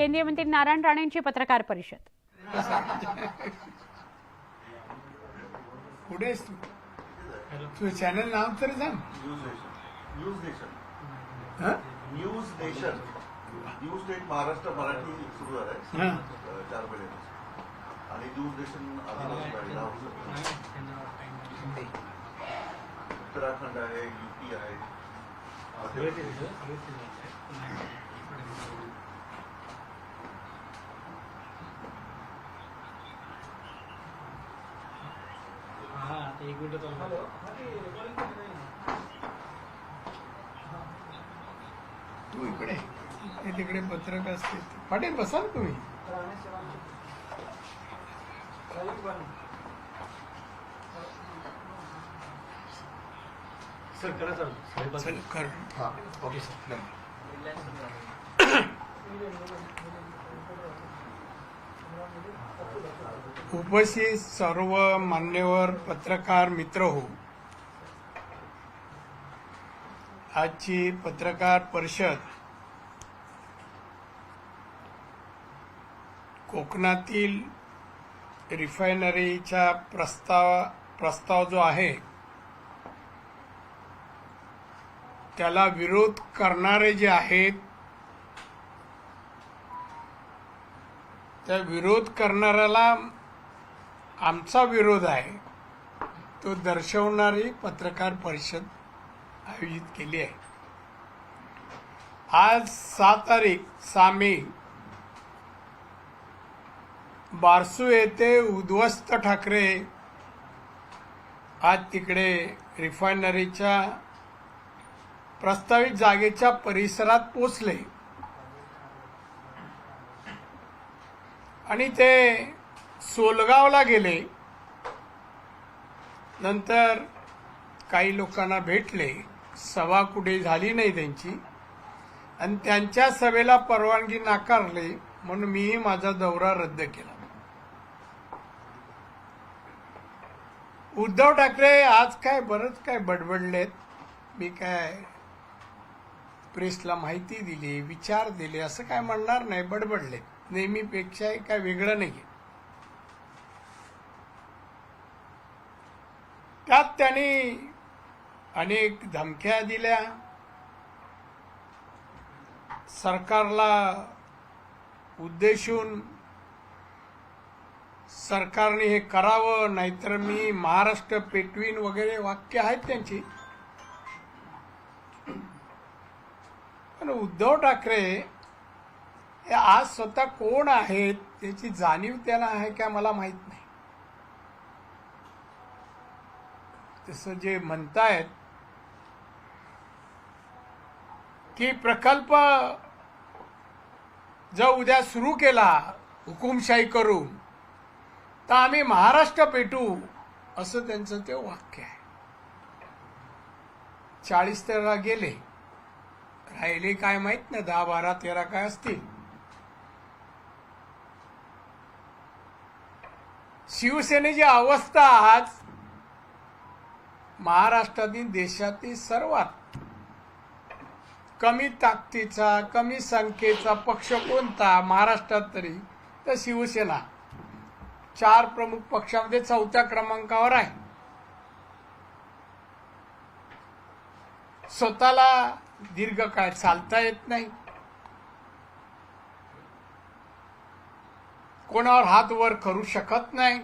केंद्रीय मंत्री नारायण राणेंची पत्रकार परिषद. तुझं चॅनल नाव तरी सांग. न्यूज नेशन न्यूज नेशन हं? News nation news net Maharashtra Marathi सुरू झालाय. हं. चार महिन्यापासून. आणि न्यूज नेशन. उत्तराखंड आहे युपी आहे मध्य प्रदेश. हा आता एक मिनिट चालू तू इकडे. तिकडे पत्रक असते. पाटील बसा ना तुम्ही सर करा साडेपाच कर. Okay sir. उपस्थित सर्व मान्यवर पत्रकार मित्र हो. आजची पत्रकार परिषद कोकणातील रिफायनरीचा प्रस्ताव प्रस्ताव जो आहे त्याला विरोध करणारे जे आहेत त्या विरोध करणाऱ्याला आमचा विरोध आहे. तो दर्शवणारी पत्रकार परिषद आयोजित केली आहे. आज सहा तारीख सहा मे बारसू येथे उद्ध्वस्त ठाकरे आज तिकडे रिफायनरीच्या प्रस्तावित जागेच्या परिसरात पोचले आणि ते सोलगावला गेले. नंतर काही लोकांना भेटले. सभा कुठे झाली नाही त्यांची. आणि त्यांच्या सभेला परवानगी नाकारली म्हणून मीही माझा दौरा रद्द केला. उद्धव ठाकरे आज काय बरंच काय बडबडलेत. मी काय प्रेसला माहिती दिली विचार दिले असं काय म्हणणार नाही बडबडलेत. नेहमीपेक्षा काय वेगळं नाही त्यात त्यांनी अनेक धमक्या दिल्या. सरकारला उद्देशून सरकारने हे करावं नाहीतर मी महाराष्ट्र पेटवीन वगैरे वाक्य आहेत त्यांची. पण उद्धव ठाकरे हे आज स्वतः कोण आहेत त्याची जाणीव त्याला आहे का मला माहीत नाही. तसं जे म्हणतायत की प्रकल्प जर उद्या सुरू केला हुकुमशाही करून तर आम्ही महाराष्ट्र पेटू असं त्यांचं ते वाक्य आहे. चाळीस तेरा गेले राहिले काय माहीत नाही दहा बारा तेरा काय असतील. शिवसेनेची अवस्था आज महाराष्ट्रातील देशातील सर्वात कमी ताकदीचा कमी संख्येचा पक्ष कोणता महाराष्ट्रात तरी तर शिवसेना. चार प्रमुख पक्षामध्ये चौथ्या क्रमांकावर आहे. स्वतःला दीर्घकाळ चालता येत नाही. कोणावर हात वर करू शकत नाही.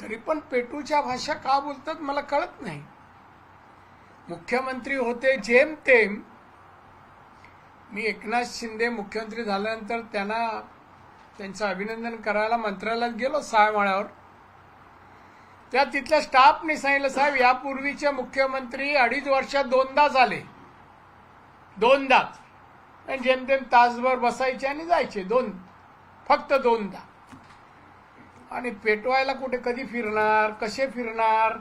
तरी पण पेटूच्या भाषा का बोलतात मला कळत नाही. मुख्यमंत्री होते जेम तेम. मी एकनाथ शिंदे मुख्यमंत्री झाल्यानंतर त्यांना त्यांचं अभिनंदन करायला मंत्रालयात गेलो सहा माळ्यावर त्या तिथल्या स्टाफने सांगितलं साहेब यापूर्वीचे मुख्यमंत्री अडीच वर्षात दोनदा झाले. दोनदाच. आणि जेमतेम तासभर बसायचे आणि जायचे दोन फक्त दोनदा. आणि पेटवायला कुठे कधी फिरणार कसे फिरणार?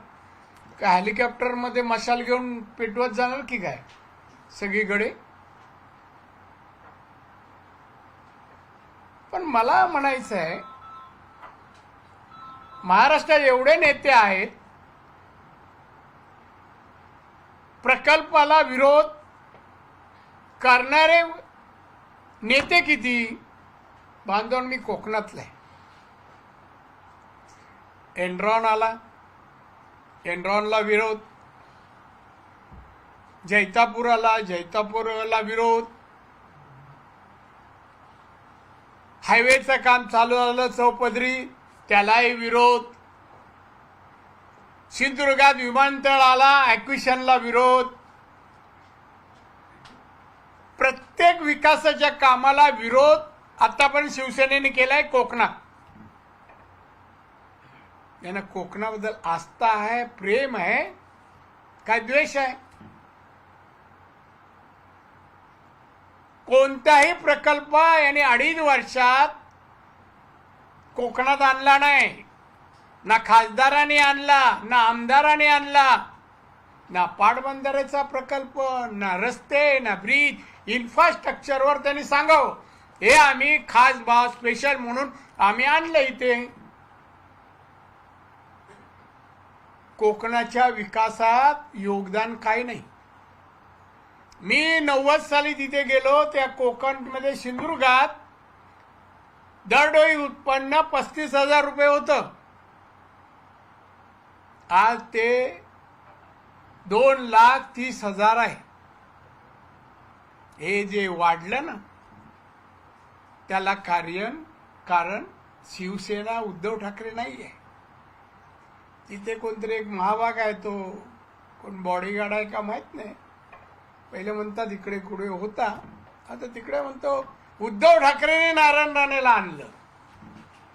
काय हेलिकॉप्टरमध्ये मशाल घेऊन पेटवत जाणार की काय? सगळीकडे? पण मला म्हणायचं आहे महाराष्ट्रात एवढे नेते आहेत प्रकल्पाला विरोध करणारे नेते किती? बांधवून मी कोकणातला. आहे एनरॉन आला. एनरॉनला विरोध. जैतापूर आला जैतापूरला विरोध. हायवेचं काम चालू झालं चौपदरी. त्यालाही विरोध. सिंधुदुर्गात विमानतळ आला ॲक्विशनला विरोध. प्रत्येक विकासाच्या कामाला विरोध आतापर्यंत शिवसेनेने केलाय कोकणात. यांना कोकणाबद्दल आस्था आहे प्रेम आहे काय द्वेष आहे? कोणताही प्रकल्प यांनी अडीच वर्षात कोकणात आणला नाही. ना खासदाराने आणला ना आमदाराने आणला ना पाटबंधाऱ्याचा प्रकल्प ना रस्ते ना ब्रिज. इन्फ्रास्ट्रक्चरवर त्यांनी सांगावं. हे आम्ही खास भाव स्पेशल म्हणून आम्ही आणलं इथे. कोकणाच्या विकासात योगदान काही नाही. मी नव्वद साली तिथे गेलो त्या कोकणमध्ये सिंधुदुर्गात दरडोई उत्पन्न पस्तीस हजार रुपये होतं. आज ते दोन लाख तीस हजार आहे. हे जे वाढलं ना त्याला कार्य कारण शिवसेना उद्धव ठाकरे नाही आहे तिथे कोणतरी एक महाभाग आहे तो. कोण बॉडीगार्ड आहे का माहीत नाही. पहिले म्हणतात इकडे कुठे होता. आता तिकडे म्हणतो उद्धव ठाकरेने नारायण राणेला आणलं.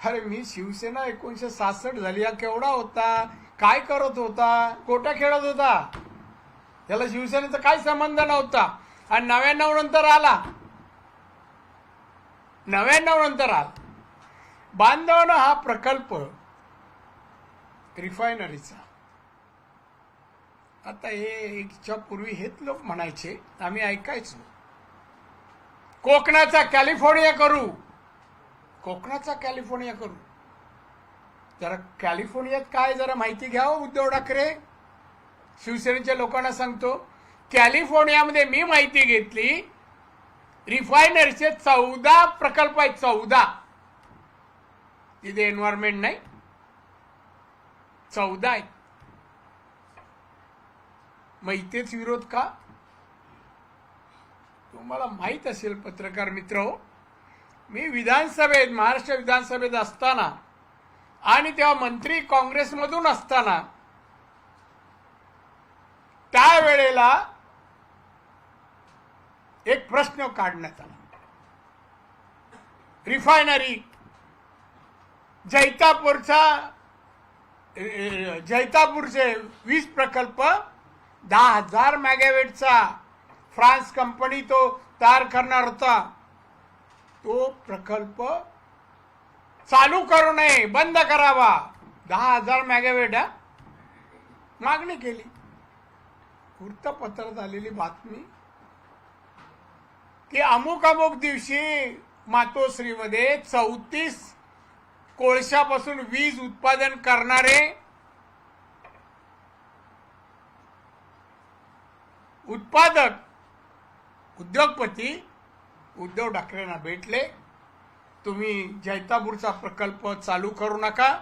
अरे मी शिवसेना एकोणीशे सासष्ट झाली हा केवढा होता? काय करत होता? कोटा खेळत होता. त्याला शिवसेनेचा काय संबंध नव्हता. आणि नव्याण्णव नंतर आला. नव्याण्णव नंतर आला. बांधवनं हा प्रकल्प रिफायनरीचा आता हे पूर्वी हेच लोक म्हणायचे आम्ही ऐकायचो. कोकणाचा कॅलिफोर्निया करू. कोकणाचा कॅलिफोर्निया करू. जरा कॅलिफोर्नियात काय जरा माहिती घ्या हो, उद्धव ठाकरे. शिवसेनेच्या लोकांना सांगतो. कॅलिफोर्नियामध्ये मी माहिती घेतली रिफायनरीचे चौदा प्रकल्प आहेत चौदा. तिथे एन्व्हायरमेंट नाही. चौदा आहेत. मग इथेच विरोध का? तुम्हाला माहीत असेल पत्रकार मित्र हो मी विधानसभेत महाराष्ट्र विधानसभेत असताना आणि तेव्हा मंत्री काँग्रेसमधून असताना त्यावेळेला एक प्रश्न काढण्यात आला. रिफायनरी जैतापूरचा जैतापूरचे वीज प्रकल्प दहा हजार मॅगावेटचा. फ्रान्स कंपनी तो तयार करणार होता. तो प्रकल्प चालू करू नये बंद करावा. दहा हजार मॅगावेट हा? मागणी केली. वृत्तपत्रात आलेली बातमी की अमुक अमुक दिवशी मातोश्रीमध्ये चौतीस कोळशापासून वीज उत्पादन करणारे उत्पादक उद्योगपती उद्धव ठाकरेंना भेटले. तुम्ही जैतापूरचा प्रकल्प चालू करू नका.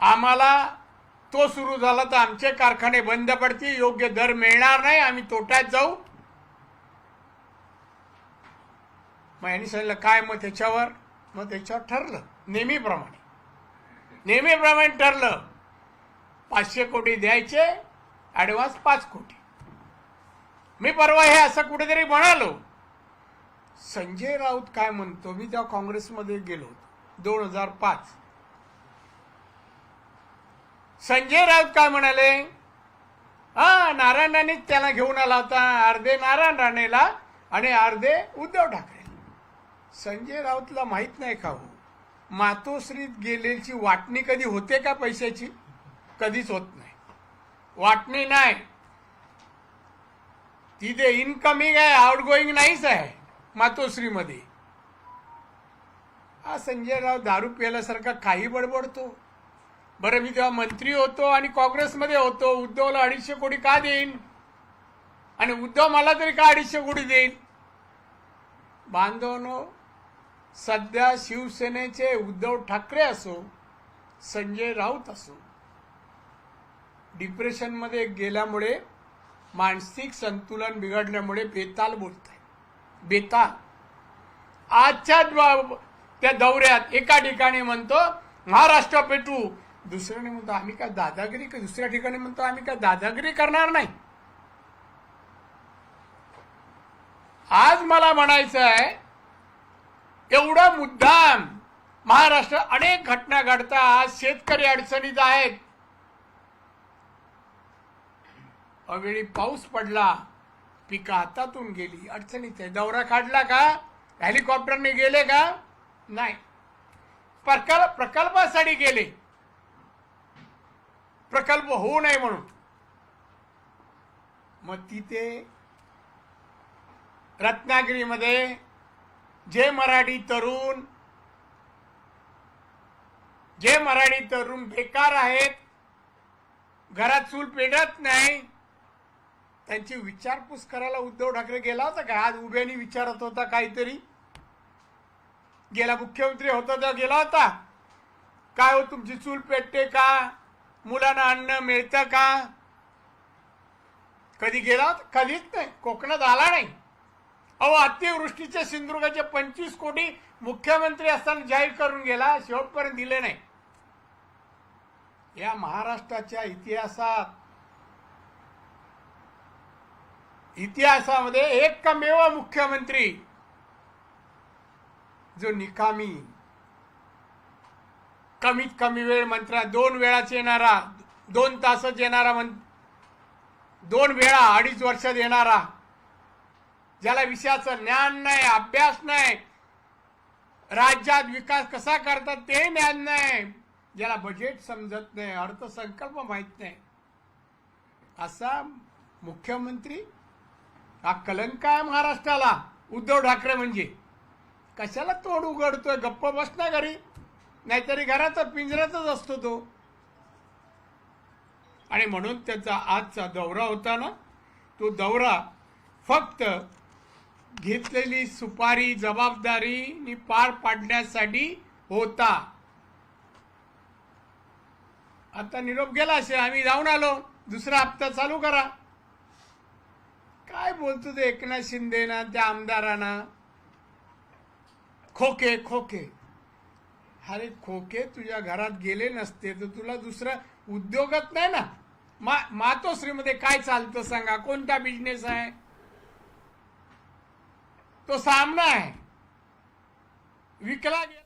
आम्हाला तो सुरू झाला तर आमचे कारखाने बंद पडतील योग्य दर मिळणार नाही आम्ही तोट्यात जाऊ. मग यांनी सांगितलं काय मग त्याच्यावर? मग त्याच्यावर ठरलं नेहमीप्रमाणे. नेहमीप्रमाणे ठरलं पाचशे कोटी द्यायचे ॲडव्हान्स पाच कोटी. मी परवा हे असं कुठेतरी म्हणालो संजय राऊत काय म्हणतो? मी तेव्हा काँग्रेसमध्ये गेलो होतो दोन हजार पाच. संजय राऊत काय म्हणाले? हा नारायण राणेच त्याला घेऊन आला होता अर्धे नारायण राणेला आणि अर्धे उद्धव ठाकरे. संजय राऊतला माहीत नाही का हो? मातोश्रीत गेलेची वाटणी कधी होते का पैशाची? कधीच होत नाही. वाटणी नाही. तिथे इनकमिंग आहे आउट गोईंग नाहीच आहे मातोश्रीमध्ये. हा संजय राव दारू प्यायल्यासारखा काही बडबडतो. बरं मी तेव्हा मंत्री होतो आणि काँग्रेसमध्ये होतो. उद्धवला अडीचशे कोटी का देईन? आणि उद्धव मला तरी का अडीचशे कोटी देईल बांधवनो सध्या शिवसेनेचे उद्धव ठाकरे असो संजय राऊत असो डिप्रेशनमध्ये गेल्यामुळे मानसिक संतुलन बिघडल्यामुळे बेताल बोलत आहे बेताल. आजच्या त्या दौऱ्यात एका ठिकाणी म्हणतो महाराष्ट्र पेटू. दुसऱ्याने म्हणतो आम्ही काय दादागिरी दुसऱ्या ठिकाणी म्हणतो आम्ही काय दादागिरी करणार नाही. आज मला म्हणायचं आहे एवढा मुद्दाम महाराष्ट्र अनेक घटना घडतात शेतकरी अडचणीत आहेत. अवेळी पाऊस पडला पिकं हातातून गेली अडचणीत आहे. दौरा काढला का? हेलिकॉप्टरने गेले का? नाही. प्रकल्प प्रकल्पासाठी गेले. प्रकल्प होऊ नये म्हणून. मग तिथे रत्नागिरीमध्ये जे मराठी तरुण जे मराठी तरुण बेकार आहेत घरात चूल पेटत नाही त्यांची विचारपूस करायला उद्धव ठाकरे गेला होता का? आज उभ्यानी विचारत होता काहीतरी. गेला मुख्यमंत्री होता तेव्हा गेला होता. काय हो तुमची चूल पेटते का? मुलांना अन्न मिळतं का? कधी गेला होता? कधीच नाही. कोकणात आला नाही. अहो अतिवृष्टीचे सिंधुदुर्गाचे पंचवीस कोटी मुख्यमंत्री असताना जाहीर करून गेला शेवटपर्यंत दिले नाही. या महाराष्ट्राच्या इतिहासात इतिहासामध्ये एकमेव मुख्यमंत्री जो निकामी कमीत कमी वेळ मंत्रा दोन वेळाच येणारा दोन तासच येणारा मं दोन वेळा अडीच वर्षात येणारा ज्याला विषयाचं ज्ञान नाही अभ्यास नाही राज्यात विकास कसा करतात ते ज्ञान नाही. ज्याला बजेट समजत नाही अर्थसंकल्प माहीत नाही. असा मुख्यमंत्री हा कलंक आहे महाराष्ट्राला. उद्धव ठाकरे म्हणजे. कशाला तोड उघडतोय? गप्प बस ना घरी. नाहीतरी घराचा पिंजऱ्यातच असतो तो. आणि म्हणून त्याचा आजचा दौरा होता ना तो दौरा फक्त घेतलेली सुपारी जबाबदारी पार पाडण्यासाठी होता. आता निरोप गेला असे आम्ही जाऊन आलो. दुसरा हप्ता चालू करा. काय बोलतो ते एकनाथ शिंदेना त्या आमदारांना? खोके खोके. अरे खोके तुझ्या घरात गेले नसते तर तुला दुसरा उद्योगच नाही ना? मा मातोश्रीमध्ये काय चालतं सांगा? कोणता बिझनेस आहे? तो सामना आहे विकला गेला